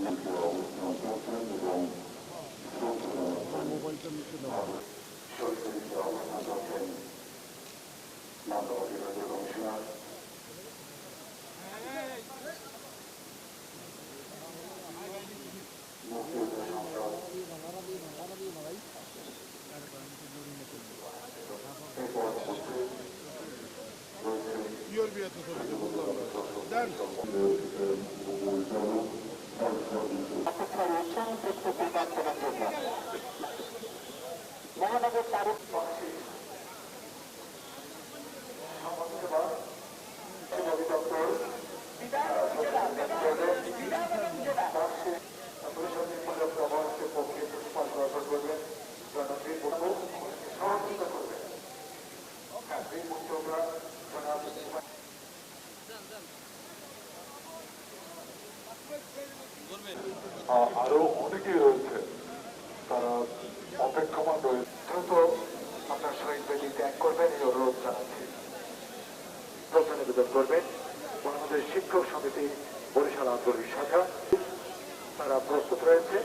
Yer bir yatı soracağım. Der. সেই দিকটি প্রদান করার জন্য মহানগর তারিখ পক্ষে পুষ্পাঞ্জলি করবেন জনপ্রিয় সহযোগিতা আরো অনেকেই রয়েছে তারা অপেক্ষমান রয়েছে দ্রুত আপনার শহীদ বেদি ত্যাগ করবেন এই অনুরোধ জানাচ্ছি প্রশ্ন নিবেদন করবেন বাংলাদেশ শিক্ষক সমিতি বরিশাল আঞ্চলিক শাখা তারা প্রস্তুত রয়েছে